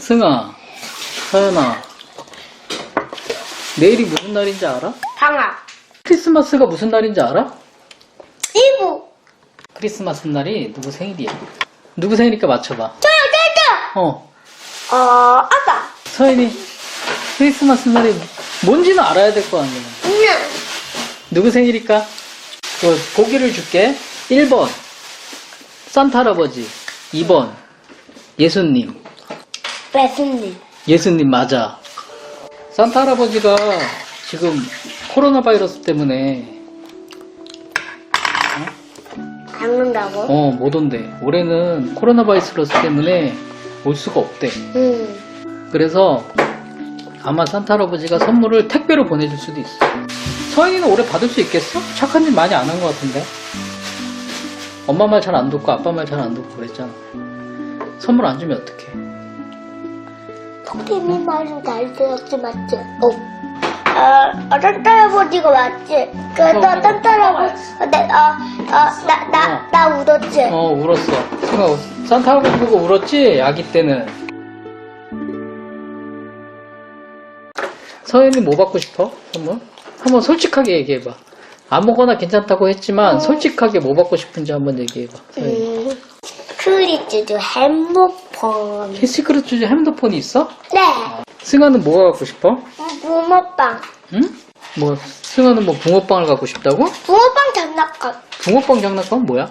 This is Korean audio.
승아, 서연아, 내일이 무슨 날인지 알아? 방학. 크리스마스가 무슨 날인지 알아? 이브. 크리스마스 날이 누구 생일이야? 누구 생일일까 맞춰봐. 저요, 저요, 어, 저. 어, 아빠. 서연이 크리스마스 날이 뭔지는 알아야 될 거 아니야. 누나. 누구 생일일까? 그 보기를 줄게. 1번 산타 할아버지 2번 예수님 배수님. 예수님 맞아 산타 할아버지가 지금 코로나 바이러스 때문에 닦는다고? 어 못 온대 올해는 코로나 바이러스 때문에 올 수가 없대 응. 그래서 아마 산타 할아버지가 선물을 택배로 보내줄 수도 있어 서인이는 올해 받을 수 있겠어? 착한 일 많이 안 한 것 같은데 엄마 말 잘 안 듣고 아빠 말 잘 안 듣고 그랬잖아 선물 안 주면 어떡해 토끼는 말은 잘 들었지, 맞지? 어. 어, 어, 산타 할아버지가 맞지? 그, 어, 너 어. 산타 할아버지, 어, 내, 어, 어, 나, 나, 나 울었지? 어 울었어 생각 산타 할아버지 보고 울었지 아기 때는 서인이 뭐 받고 싶어? 선물? 한번 솔직하게 얘기해봐 아무거나 괜찮다고 했지만 솔직하게 뭐 받고 싶은지 한번 얘기해봐. 음, 크리즈도 핸드폰. 캐시크루 주제 핸드폰이 있어? 네. 승아는 뭐가 갖고 싶어? 붕어빵. 응? 뭐 승아는 뭐 붕어빵을 갖고 싶다고? 붕어빵 장난감. 붕어빵 장난감 뭐야?